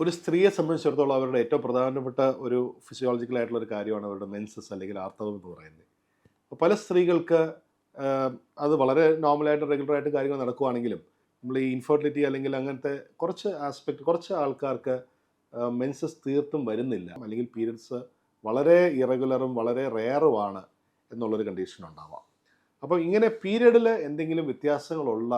ഒരു സ്ത്രീയെ സംബന്ധിച്ചിടത്തോളം അവരുടെ ഏറ്റവും പ്രധാനപ്പെട്ട ഒരു ഫിസിയോളജിക്കൽ ആയിട്ടുള്ള ഒരു കാര്യമാണ് അവരുടെ മെൻസസ് അല്ലെങ്കിൽ ആർത്തവം എന്ന് പറയുന്നത്. അപ്പോൾ പല സ്ത്രീകൾക്ക് അത് വളരെ നോർമലായിട്ട് റെഗുലറായിട്ട് കാര്യങ്ങൾ നടക്കുവാണെങ്കിലും നമ്മൾ ഈ ഇൻഫെർട്ടിലിറ്റി അല്ലെങ്കിൽ അങ്ങനത്തെ കുറച്ച് ആസ്പെക്ട് കുറച്ച് ആൾക്കാർക്ക് മെൻസസ് തീർത്തും വരുന്നില്ല. അല്ലെങ്കിൽ പീരിയഡ്സ് വളരെ ഇറഗുലറും വളരെ റെയറുമാണ് എന്നുള്ളൊരു കണ്ടീഷൻ ഉണ്ടാവാം. അപ്പോൾ ഇങ്ങനെ പീരിയഡിൽ എന്തെങ്കിലും വ്യത്യാസങ്ങളുള്ള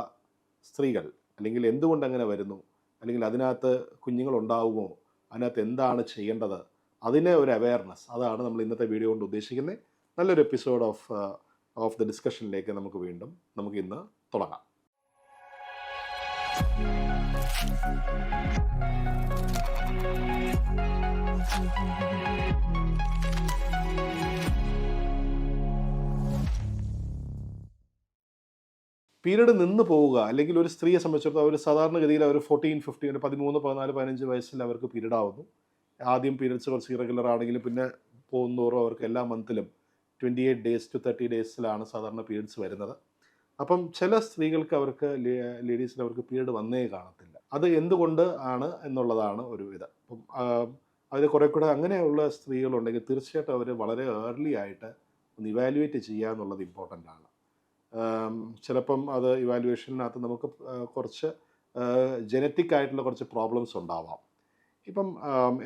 സ്ത്രീകൾ അല്ലെങ്കിൽ എന്തുകൊണ്ട് അങ്ങനെ വരുന്നു? അല്ലെങ്കിൽ അതിനകത്ത് കുഞ്ഞുങ്ങളുണ്ടാവുമോ? അതിനകത്ത് എന്താണ് ചെയ്യേണ്ടത്? അതിനെ ഒരു അവയർനെസ് അതാണ് നമ്മൾ ഇന്നത്തെ വീഡിയോ കൊണ്ട് ഉദ്ദേശിക്കുന്നത്. നല്ലൊരു എപ്പിസോഡ് ഓഫ് ഓഫ് ദ ഡിസ്കഷനിലേക്ക് നമുക്ക് വീണ്ടും നമുക്ക് ഇന്ന് തുടങ്ങാം. പീരീഡ് നിന്ന് പോവുക അല്ലെങ്കിൽ ഒരു സ്ത്രീയെ സംബന്ധിച്ചിടത്തോളം അവർ സാധാരണഗതിയിൽ അവർ ഫോർട്ടീൻ ഫിഫ്റ്റീൻ പതിമൂന്ന് പതിനാല് പതിനഞ്ച് വയസ്സിൽ അവർക്ക് പീരീഡ് ആവുന്നു. ആദ്യം പീരീഡ്സ് കുറച്ച് ഇറഗുലർ ആണെങ്കിലും പിന്നെ പോകുന്നതോറും അവർക്ക് എല്ലാ മന്തിലും twenty eight days to thirty ഡേയ്സിലാണ് സാധാരണ പീരീഡ്സ് വരുന്നത്. അപ്പം ചില സ്ത്രീകൾക്ക് അവർക്ക് ലേഡീസിന് അവർക്ക് പീരീഡ് വന്നേ കാണത്തില്ല. അത് എന്തുകൊണ്ട് ആണ് എന്നുള്ളതാണ് ഒരു ഇത്. അപ്പം അതിൽ കുറെ കൂടെ അങ്ങനെയുള്ള സ്ത്രീകളുണ്ടെങ്കിൽ തീർച്ചയായിട്ടും അവർ വളരെ ഏർലി ആയിട്ട് ഒന്ന് ഇവാലുവേറ്റ് ചെയ്യുക എന്നുള്ളത് ഇമ്പോർട്ടന്റ് ആണ്. ചിലപ്പം അത് ഇവാലുവേഷനകത്ത് നമുക്ക് കുറച്ച് ജനറ്റിക് ആയിട്ടുള്ള കുറച്ച് പ്രോബ്ലംസ് ഉണ്ടാവാം. ഇപ്പം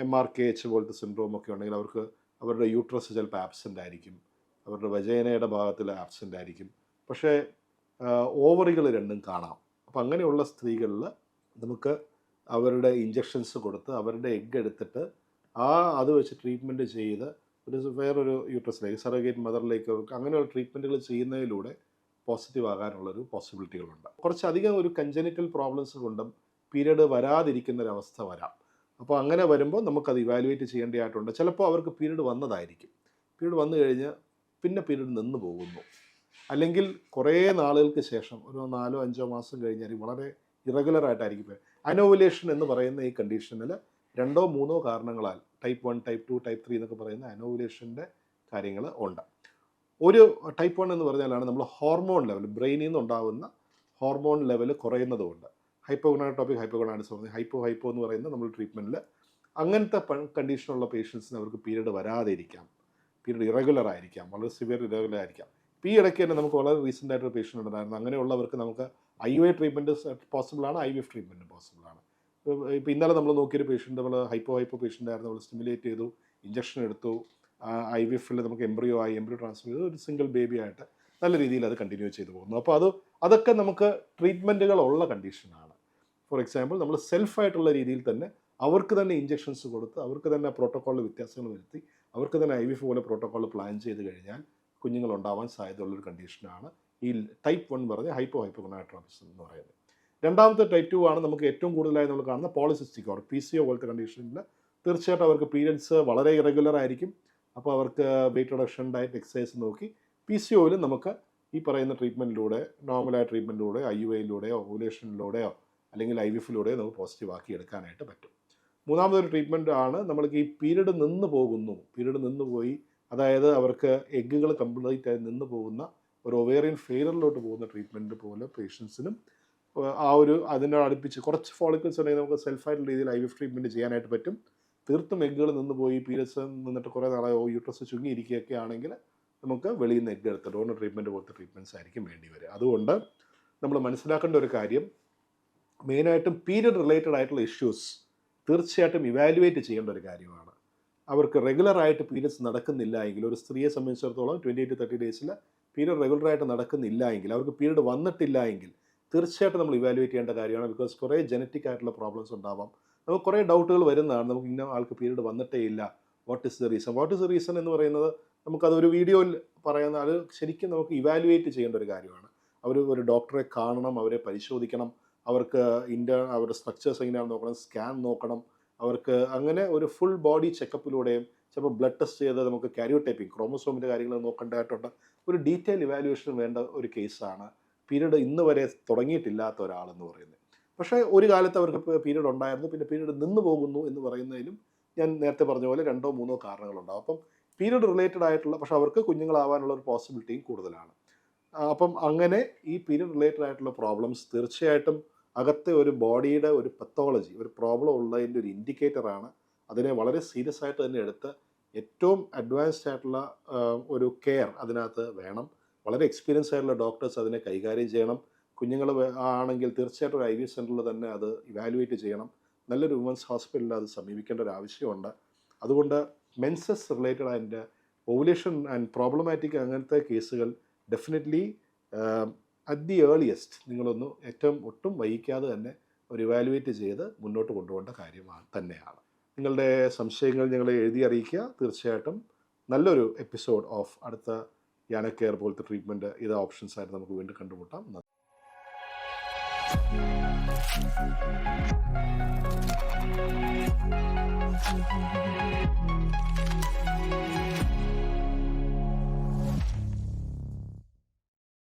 എം ആർ കെ എച്ച് പോലത്തെ സിൻഡ്രോം ഒക്കെ ഉണ്ടെങ്കിൽ അവർക്ക് അവരുടെ യൂട്രസ് ചിലപ്പോൾ ആബ്സെന്റ് ആയിരിക്കും. അവരുടെ വജേനയുടെ ഭാഗത്തിൽ ആബ്സെന്റ് ആയിരിക്കും. പക്ഷേ ഓവറികൾ രണ്ടും കാണാം. അപ്പം അങ്ങനെയുള്ള സ്ത്രീകളിൽ നമുക്ക് അവരുടെ ഇഞ്ചക്ഷൻസ് കൊടുത്ത് അവരുടെ എഗ്ഗ് എടുത്തിട്ട് ആ അത് വെച്ച് ട്രീറ്റ്മെന്റ് ചെയ്ത് ഒരു വേറൊരു യൂട്രസിലേക്ക് സറഗേറ്റ് മദറിലേക്ക് അങ്ങനെയുള്ള ട്രീറ്റ്മെന്റുകൾ ചെയ്യുന്നതിലൂടെ പോസിറ്റീവ് ആകാനുള്ളൊരു പോസിബിലിറ്റികളുണ്ട് കുറച്ചധികം ഒരു കഞ്ചനിറ്റൽ പ്രോബ്ലംസ് കൊണ്ടും പീരീഡ് വരാതിരിക്കുന്ന ഒരു അവസ്ഥ വരാം. അപ്പോൾ അങ്ങനെ വരുമ്പോൾ നമുക്കത് ഇവാലുവേറ്റ് ചെയ്യേണ്ടതായിട്ടുണ്ട്. ചിലപ്പോൾ അവർക്ക് പീരീഡ് വന്നതായിരിക്കും. പീരീഡ് വന്നു കഴിഞ്ഞ് പിന്നെ പീരീഡ് നിന്ന് പോകുന്നു. അല്ലെങ്കിൽ കുറേ നാളുകൾക്ക് ശേഷം ഒരു നാലോ അഞ്ചോ മാസം കഴിഞ്ഞാൽ വളരെ ഇറഗുലർ ആയിട്ടായിരിക്കും അനോവുലേഷൻ എന്ന് പറയുന്ന ഈ കണ്ടീഷനിൽ രണ്ടോ മൂന്നോ കാരണങ്ങളാൽ type one type two type three എന്നൊക്കെ പറയുന്ന അനോവുലേഷന്റെ കാര്യങ്ങൾ ഉണ്ട്. ഒരു ടൈപ്പ് വൺ എന്ന് പറഞ്ഞാലാണ് നമ്മൾ ഹോർമോൺ ലെവൽ ബ്രെയിനിൽ നിന്നുണ്ടാകുന്ന ഹോർമോൺ ലെവൽ കുറയുന്നതുകൊണ്ട്. ഹൈപ്പോഗണാട്ടോപ്പിക് ഹൈപ്പോഗണാഡിസം പറഞ്ഞാൽ ഹൈപ്പോ ഹൈപ്പോ എന്ന് പറയുന്ന നമ്മൾ ട്രീറ്റ്മെന്റിൽ അങ്ങനത്തെ കണ്ടീഷനുള്ള പേഷ്യൻസിന് അവർക്ക് പീരീഡ് വരാതെ ഇരിക്കാം പീരീഡ് ഇറഗുലർ ആയിരിക്കാം വളരെ സിവിയർ ഇറഗുലർ ആയിരിക്കാം. ഈ ഇടയ്ക്ക് തന്നെ നമുക്ക് വളരെ റീസെന്റ് ആയിട്ടൊരു പേഷ്യന്റ് ഉണ്ടായിരുന്നു. അങ്ങനെയുള്ളവർക്ക് നമുക്ക് ഐ ഐ ട്രീറ്റ്മെന്റ് പോസിബിളാണ് ഐ വി എഫ് ട്രീറ്റ്മെന്റ് പോസിബിളാണ് ഇപ്പോൾ ഇന്നലെ നമ്മൾ നോക്കിയൊരു പേഷ്യന്റ് നമ്മൾ ഹൈപ്പോ ഹൈപ്പോ പേഷ്യന്റ് ആയിരുന്നു. നമ്മൾ സ്റ്റിമുലേറ്റ് ചെയ്തു ഇഞ്ചക്ഷൻ എടുത്തു. ഐ വി എഫിൽ നമുക്ക് എംബ്രിയോ ആയി എംബ്രിയോ ട്രാൻസ്ഫർ ചെയ്ത് ഒരു സിംഗിൾ ബേബി ആയിട്ട് നല്ല രീതിയിൽ അത് കണ്ടിന്യൂ ചെയ്തു പോകുന്നു. അപ്പോൾ അത് അതൊക്കെ നമുക്ക് ട്രീറ്റ്മെന്റുകൾ ഉള്ള കണ്ടീഷനാണ് ഫോർ എക്സാമ്പിൾ നമ്മൾ സെൽഫായിട്ടുള്ള രീതിയിൽ തന്നെ അവർക്ക് തന്നെ ഇഞ്ചെക്ഷൻസ് കൊടുത്ത് അവർക്ക് തന്നെ പ്രോട്ടോക്കോളിൽ വ്യത്യാസങ്ങൾ വരുത്തി അവർക്ക് തന്നെ ഐ വി എഫ് പോലെ പ്രോട്ടോക്കോൾ പ്ലാൻ ചെയ്ത് കഴിഞ്ഞാൽ കുഞ്ഞുങ്ങൾ ഉണ്ടാവാൻ സാധ്യതയുള്ളൊരു കണ്ടീഷനാണ് ഈ ടൈപ്പ് വൺ പറഞ്ഞ ഹൈപ്പോ ഹൈപ്പോഗണാട്രോപിസം എന്ന് പറയുന്നത്. രണ്ടാമത്തെ ടൈപ്പ് ടു ആണ് നമുക്ക് ഏറ്റവും കൂടുതലായി നമ്മൾ കാണുന്ന polycystic or P C O പോലത്തെ കണ്ടീഷനിൽ തീർച്ചയായിട്ടും അവർക്ക് പീരിയഡ്സ് വളരെ ഇറഗുലർ ആയിരിക്കും. അപ്പോൾ അവർക്ക് വെയിറ്റ് റിഡക്ഷൻ ഡയറ്റ് എക്സസൈസ് നോക്കി പി സി ഒയിലും നമുക്ക് ഈ പറയുന്ന ട്രീറ്റ്മെന്റിലൂടെ നോർമലായ ട്രീറ്റ്മെന്റിലൂടെ ഐ യു ഐയിലൂടെയോ ഓവുലേഷനിലൂടെയോ അല്ലെങ്കിൽ ഐ വി എഫിലൂടെയോ നമുക്ക് പോസിറ്റീവ് ആക്കി എടുക്കാനായിട്ട് പറ്റും. മൂന്നാമതൊരു ട്രീറ്റ്മെന്റ് ആണ് നമ്മൾക്ക് ഈ പീരീഡ് നിന്ന് പോകുന്നു. പീരീഡ് നിന്ന് പോയി അതായത് അവർക്ക് എഗ്ഗുകൾ കംപ്ലീറ്റ് ആയി നിന്ന് പോകുന്ന ഒരു ഒവേറിയൻ ഫെയിലറിലോട്ട് പോകുന്ന ട്രീറ്റ്മെന്റ് പോലെ പേഷ്യൻസിനും ആ ഒരു അതിനോട് അടുപ്പിച്ച് കുറച്ച് ഫോളിക്കിൾസ് ഉണ്ടെങ്കിൽ നമുക്ക് സെൽഫായിട്ടുള്ള രീതിയിൽ ഐ വി ട്രീറ്റ്മെന്റ് ചെയ്യാനായിട്ട് പറ്റും. തീർത്തും എഗ്ഗുകൾ നിന്ന് പോയി പീരിയഡ്സ് നിന്നിട്ട് കുറേ നാളായോ യൂട്രസ് ചുങ്ങിയിരിക്കുകയൊക്കെ ആണെങ്കിൽ നമുക്ക് വെളിയിൽ നിന്ന് എഗ്ഗ് എടുത്ത് ഡോണർ ട്രീറ്റ്മെന്റ് പോലത്തെ ട്രീറ്റ്മെന്റ്സ് ആയിരിക്കും വേണ്ടി വരിക. അതുകൊണ്ട് നമ്മൾ മനസ്സിലാക്കേണ്ട ഒരു കാര്യം മെയിനായിട്ടും പീരിയഡ് റിലേറ്റഡ് ആയിട്ടുള്ള ഇഷ്യൂസ് തീർച്ചയായിട്ടും ഇവാലുവേറ്റ് ചെയ്യേണ്ട ഒരു കാര്യമാണ്. അവർക്ക് റെഗുലറായിട്ട് പീരിയഡ്സ് നടക്കുന്നില്ല എങ്കിൽ ഒരു സ്ത്രീയെ സംബന്ധിച്ചിടത്തോളം ട്വന്റി എയ്റ്റ് തേർട്ടി ഡേയ്സിൽ പീരിയഡ് റെഗുലറായിട്ട് നടക്കുന്നില്ല എങ്കിൽ അവർക്ക് പീരിയഡ് വന്നിട്ടില്ല എങ്കിൽ തീർച്ചയായിട്ടും നമ്മൾ ഇവാലുവേറ്റ് ചെയ്യേണ്ട കാര്യമാണ് ബിക്കോസ് കുറേ ജനറ്റിക് ആയിട്ടുള്ള പ്രോബ്ലംസ് ഉണ്ടാവാം. നമുക്ക് കുറേ ഡൗട്ടുകൾ വരുന്നതാണ്. നമുക്ക് ഇന്ന ആൾക്ക് പീരീഡ് വന്നിട്ടേ ഇല്ല. What is the reason what is the reason എന്ന് പറയുന്നത് നമുക്കത് ഒരു വീഡിയോയിൽ പറയുന്ന അത് ശരിക്കും നമുക്ക് ഇവാലുവേറ്റ് ചെയ്യേണ്ട ഒരു കാര്യമാണ്. അവർ ഒരു ഡോക്ടറെ കാണണം അവരെ പരിശോധിക്കണം. അവർക്ക് ഇന്റർ അവരുടെ സ്ട്രക്ചേഴ്സ് എങ്ങനെയാണ് നോക്കണം സ്കാൻ നോക്കണം. അവർക്ക് അങ്ങനെ ഒരു ഫുൾ ബോഡി ചെക്കപ്പിലൂടെയും ചിലപ്പോൾ ബ്ലഡ് ടെസ്റ്റ് ചെയ്ത് നമുക്ക് കാരിയോടൈപ്പിംഗ് ക്രോമസോമിന്റെ കാര്യങ്ങൾ നോക്കേണ്ടതായിട്ടുണ്ട്. ഒരു ഡീറ്റെയിൽ ഇവാലുവേഷൻ വേണ്ട ഒരു കേസാണ് പീരീഡ് ഇന്ന് വരെ തുടങ്ങിയിട്ടില്ലാത്ത ഒരാളെന്ന് പറയുന്നത്. പക്ഷേ ഒരു കാലത്ത് അവർക്ക് പീരീഡ് ഉണ്ടായിരുന്നു. പിന്നെ പീരീഡ് നിന്ന് പോകുന്നു എന്ന് പറയുന്നതിലും ഞാൻ നേരത്തെ പറഞ്ഞ പോലെ രണ്ടോ മൂന്നോ കാരണങ്ങളുണ്ടാവും. അപ്പം പീരീഡ് റിലേറ്റഡ് ആയിട്ടുള്ള പക്ഷേ അവർക്ക് കുഞ്ഞുങ്ങളാവാനുള്ള ഒരു പോസിബിലിറ്റിയും കൂടുതലാണ്. അപ്പം അങ്ങനെ ഈ പീരീഡ് റിലേറ്റഡ് ആയിട്ടുള്ള പ്രോബ്ലംസ് തീർച്ചയായിട്ടും അകത്തെ ഒരു ബോഡിയുടെ ഒരു പത്തോളജി ഒരു പ്രോബ്ലം ഉള്ളതിന്റെ ഒരു ഇൻഡിക്കേറ്ററാണ് അതിനെ വളരെ സീരിയസ് ആയിട്ട് തന്നെ എടുത്ത് ഏറ്റവും അഡ്വാൻസ്ഡ് ആയിട്ടുള്ള ഒരു കെയർ അതിനകത്ത് വേണം. വളരെ എക്സ്പീരിയൻസ് ആയിട്ടുള്ള ഡോക്ടേഴ്സ് അതിനെ കൈകാര്യം ചെയ്യണം. കുഞ്ഞുങ്ങൾ ആണെങ്കിൽ തീർച്ചയായിട്ടും ഒരു ഐ വി സെന്ററിൽ തന്നെ അത് ഇവാലുവേറ്റ് ചെയ്യണം. നല്ലൊരു വുമൻസ് ഹോസ്പിറ്റലിൽ അത് സമീപിക്കേണ്ട ഒരു ആവശ്യമുണ്ട്. അതുകൊണ്ട് menses related and ovulation and problematic അങ്ങനത്തെ കേസുകൾ ഡെഫിനറ്റ്ലി അറ്റ് ദി ഏർലിയസ്റ്റ് നിങ്ങളൊന്ന് ഏറ്റവും ഒട്ടും വൈകിക്കാതെ തന്നെ ഒരു ഇവാലുവേറ്റ് ചെയ്ത് മുന്നോട്ട് കൊണ്ടുപോകേണ്ട കാര്യമാണ് തന്നെയാണ്. നിങ്ങളുടെ സംശയങ്ങൾ ഞങ്ങളെ എഴുതി അറിയിക്കുക. തീർച്ചയായിട്ടും നല്ലൊരു എപ്പിസോഡ് ഓഫ് അടുത്ത യാന കെയർ പോലത്തെ ട്രീറ്റ്മെന്റ് ഇത് ഓപ്ഷൻസ് ആയിട്ട് നമുക്ക് വീണ്ടും കണ്ടുമുട്ടാം നന്ദി.